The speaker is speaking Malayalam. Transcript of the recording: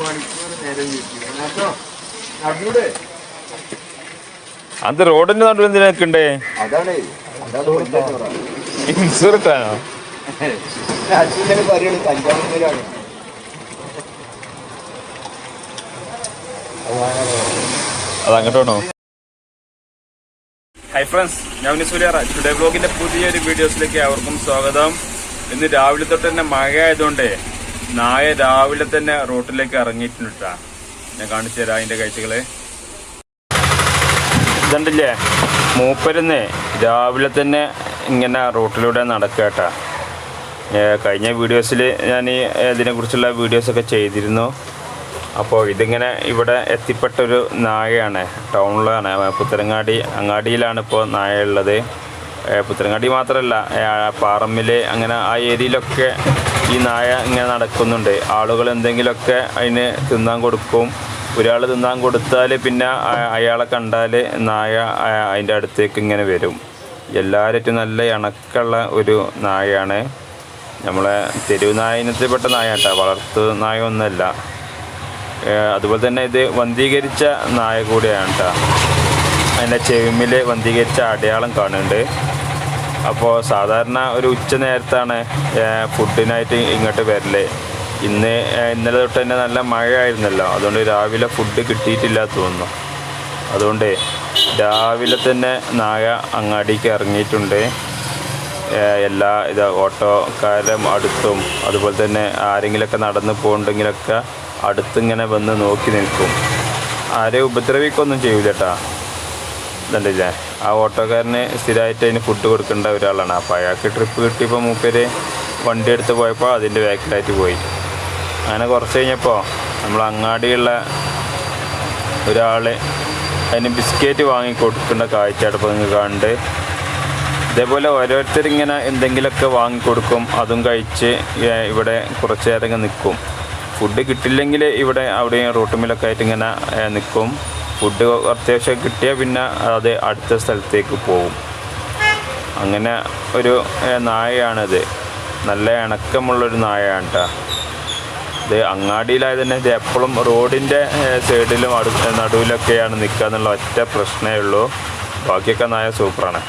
മണിക്കൂർ നേരം കേട്ടോ നടന്നൂടെ അത് റോഡിന്റെ നടുവിൽ എന്തിനൊക്കെണ്ടേ പറയുന്നത് കഞ്ചാവിലാണ് ഹൈ ഫ്രണ്ട്സ് ഞാൻ സൂര്യാറ ടുഡേ ബ്ലോഗിന്റെ പുതിയൊരു വീഡിയോസിലേക്ക് അവർക്കും സ്വാഗതം. ഇന്ന് രാവിലെ തൊട്ട് തന്നെ മഴ ആയതുകൊണ്ട് നായ രാവിലെ തന്നെ റോട്ടിലേക്ക് ഇറങ്ങിയിട്ടുണ്ട്. ട്ടാ. ഞാൻ കാണിച്ചു തരാം അതിന്റെ കാഴ്ചകളെ. ഇതുണ്ടല്ലേ? മൂപ്പരുന്ന് രാവിലെ തന്നെ ഇങ്ങനെ റോട്ടിലൂടെ നടക്കട്ടാ കഴിഞ്ഞ വീഡിയോസിൽ ഞാൻ ഈ ഇതിനെക്കുറിച്ചുള്ള വീഡിയോസൊക്കെ ചെയ്തിരുന്നു. അപ്പോൾ ഇതിങ്ങനെ ഇവിടെ എത്തിപ്പെട്ടൊരു നായയാണ് ടൗണിലാണ്. പുത്തരങ്ങാടി അങ്ങാടിയിലാണ് ഇപ്പോൾ നായ ഉള്ളത്. പുത്തരങ്ങാടി മാത്രമല്ല പാറമ്മിൽ അങ്ങനെ ആ ഏരിയയിലൊക്കെ ഈ നായ ഇങ്ങനെ നടക്കുന്നുണ്ട്. ആളുകൾ എന്തെങ്കിലുമൊക്കെ അതിന് തിന്നാൻ കൊടുക്കും. ഒരാൾ തിന്നാൻ കൊടുത്താൽ പിന്നെ അയാളെ കണ്ടാൽ നായ അതിന്റെ അടുത്തേക്ക് ഇങ്ങനെ വരും. എല്ലാവരും നല്ല ഇണക്കുള്ള ഒരു നായയാണ്. നമ്മളെ തെരുവ് നായനത്തിൽപ്പെട്ട നായ കേട്ടോ. വളർത്തു നായ ഒന്നുമല്ല അതുപോലെ തന്നെ ഇത് വന്ധീകരിച്ച നായ കൂടിയാണ് കേട്ടോ. അതിന്റെ ചെവിമിൽ വന്ധീകരിച്ച അടയാളം കാണുന്നുണ്ട്. അപ്പോൾ സാധാരണ ഒരു ഉച്ച നേരത്താണ് ഫുഡിനായിട്ട് ഇങ്ങോട്ട് വരൽ. ഇന്ന് ഇന്നലെ തൊട്ട് തന്നെ നല്ല മഴയായിരുന്നല്ലോ. അതുകൊണ്ട് രാവിലെ ഫുഡ് കിട്ടിയിട്ടില്ല തോന്നുന്നു. അതുകൊണ്ട് രാവിലെ തന്നെ നായ അങ്ങാടിക്ക് ഇറങ്ങിയിട്ടുണ്ട്. എല്ലാ ഇത് ഓട്ടോക്കാരും അടുത്തും അതുപോലെ തന്നെ ആരെങ്കിലുമൊക്കെ നടന്ന് പോകുന്നുണ്ടെങ്കിലൊക്കെ അടുത്തിങ്ങനെ വന്ന് നോക്കി നിൽക്കും. ആരെയും ഉപദ്രവിക്കൊന്നും ചെയ്യൂല കേട്ടാ ഇതുണ്ടല്ലേ ആ ഓട്ടോക്കാരന് സ്ഥിരമായിട്ട് അതിന് ഫുഡ് കൊടുക്കേണ്ട ഒരാളാണ്. അപ്പോൾ അയാൾക്ക് ട്രിപ്പ് കിട്ടിയപ്പോൾ മൂപ്പര് വണ്ടി എടുത്ത് പോയപ്പോൾ അതിന്റെ ബാക്കിലായിട്ട് പോയി. അങ്ങനെ കുറച്ച് കഴിഞ്ഞപ്പോൾ നമ്മൾ അങ്ങാടിയുള്ള ഒരാൾ അതിന് ബിസ്ക്കറ്റ് വാങ്ങി കൊടുക്കേണ്ട കാഴ്ചയാണ് ഇപ്പോൾ നിങ്ങൾ കണ്ട് ഇതേപോലെ ഓരോരുത്തർ ഇങ്ങനെ എന്തെങ്കിലുമൊക്കെ വാങ്ങിക്കൊടുക്കും അതും കഴിച്ച് ഇവിടെ കുറച്ച് നേരം നിൽക്കും ഫുഡ് കിട്ടില്ലെങ്കിൽ ഇവിടെ അവിടെയും റോട്ടുമിലൊക്കെ ആയിട്ട് ഇങ്ങനെ നിൽക്കും ഫുഡ് അത്യാവശ്യം കിട്ടിയാൽ പിന്നെ അത് അടുത്ത സ്ഥലത്തേക്ക് പോകും. അങ്ങനെ ഒരു നായയാണിത്. നല്ല ഇണക്കമുള്ളൊരു നായയാണ് കേട്ടോ ഇത് അങ്ങാടിയിലായത് തന്നെ ഇത് എപ്പോഴും റോഡിന്റെ സൈഡിലും അടു നടുവിലൊക്കെയാണ് നിൽക്കുക എന്നുള്ള ഒറ്റ പ്രശ്നമേ ഉള്ളൂ. ബാക്കിയൊക്കെ നായ സൂപ്പറാണ്.